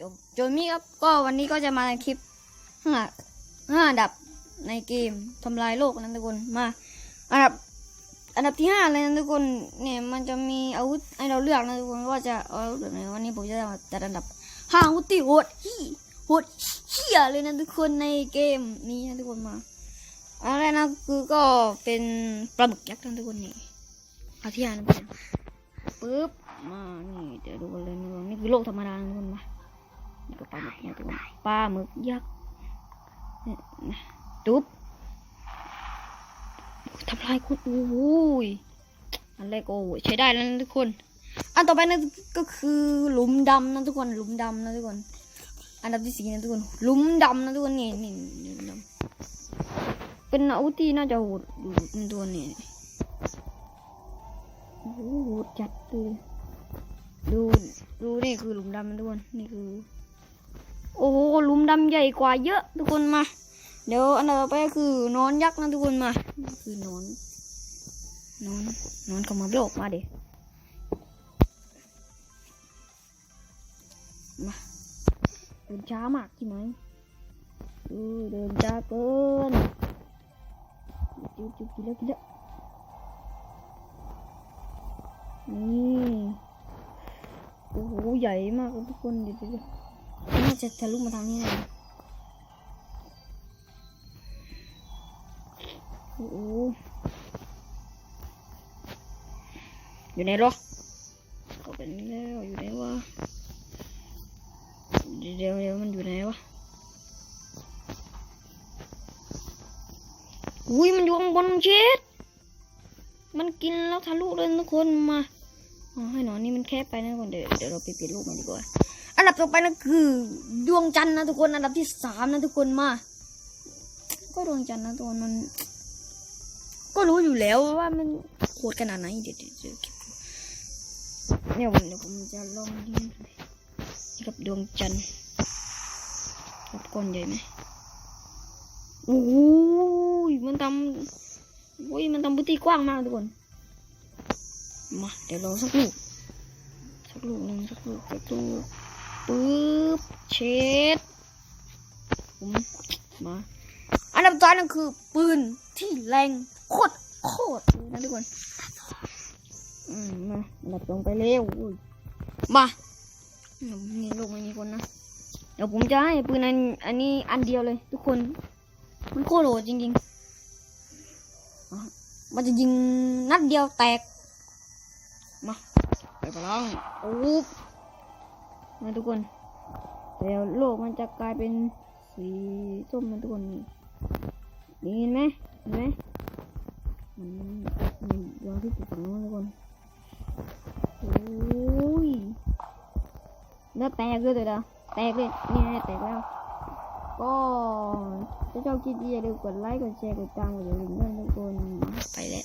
จบโจมี่ครับก็วันนี้ก็จะมาคลิปห้าห้าดับในเกมทำลายโลกนะทุกคนมาอันดับอันดับที่ห้าเลยนะทุกคนเนี่ยมันจะมีอาวุธให้เราเลือกนะทุกคนว่าจะเอาวุธแบบไหนวันนี้ผมจะมาจัดอันดับห้าอาวุธที่โหดที่โหดเหี้ยเลยนะทุกคนในเกมนี้นะทุกคนมาอะไรนะคือก็เป็นปลาหมึกยักษ์นะทุกคนนี่เอาที่ห้านะทุกคนปึ๊บมานี่เดี๋ยวดูกันเลยนะทุกคนนี่คือโลกธรรมดานะทุกคนมา นี่ก็ปลาหมึกนะทุกคนปลาหมึกยักษ์เนี่ยนะตุ๊บทำลายคุณโอ้ยอันแรกโอ้ยใช้ได้แล้วนะทุกคน อันต่อไปนะก็คือหลุมดำนะทุกคนหลุมดำนะทุกคน อันดับที่สี่นะทุกคนหลุมดำนะทุกคนนี่นี่นี่หลุมดำเป็นอาวุธที่น่าจะโหดอยู่ในตัวนี่โอ้โหโหดจัดเลยดูดูนี่คือหลุมดำนะทุกคนนี่คือ โอ้โหลุมดำใหญ่กว่าเยอะทุกคนมา เดี๋ยวอันต่อไปก็คือนอนยักษ์นะทุกคนมา คือนอนนอนนอนเข้ามาโลกมาเดี๋ยวมาเดินช้ามากใช่ไหมเออเดินช้าเกินจุ๊บจุ๊บกินแล้วกินแล้วนี่โอ้โหใหญ่มากทุกคนเดี๋ยวเดี๋ยว น่าจะทะลุมาทางนี้เลยโอ้โหอยู่ไหนหรอก็เป็นแล้วอยู่ไหนวะเดี๋ยวเดี๋ยวมันอยู่ไหนวะอุ้ยมันอยู่ข้างบนเช็ดมันกินแล้วทะลุเลยทุกคนมาอ๋อให้หนอนนี่มันแคบไปนะทุกคนเดี๋ยวเดี๋ยวเราไปเปลี่ยนรูปมันดีกว่า อันดับต่อไปนั่นคือ ดวงจันทร์นะทุกคน อันดับที่สามนะทุกคนมา ก็ดวงจันทร์นะทุกคนมัน ก็รู้อยู่แล้วว่ามันโหดขนาดไหนเดี๋ยวเดี๋ยวเดี๋ยวเนี่ยผมเดี๋ยวผมจะลองยิงดูนี่กับดวงจันทร์กับก้อนใหญ่ไหมโอ้ยมันทำโอ้ยมันทำพื้นที่กว้างมากทุกคน มา เดี๋ยวลองสักลูกสักลูกหนึ่งสักลูกสักลูก ปึ๊บเช็ดผมมาอันดับต่อนั่นคือปืนที่แรงโคตรโคตรนะทุกคนอืมมาอันดับลงไปเร็วมานี่ลูกไม่มีคนนะเดี๋ยวผมจะให้ปืนอันอันนี้อันเดียวเลย ทุกคน มันโคตรโหดจริงๆมันจะยิงนัดเดียวแตกมาไปพลังโอ้ มาทุกคนเดี๋ยวโลกมันจะกลายเป็นสีส้มนะทุกคนนี่นี่เห็นไหมเห็นไหมอืมนี่ดวงที่ติดฝั่งโน้นทุกคนโอ้ยแล้วแตกเลยเดี๋ยวนะแตกเลยนี่แตกแล้วก็ถ้าชอบคลิปนี้อย่าลืมกดไลค์กดแชร์กดติดตามกดกระดิ่งด้วยนะทุกคนไปแล้ว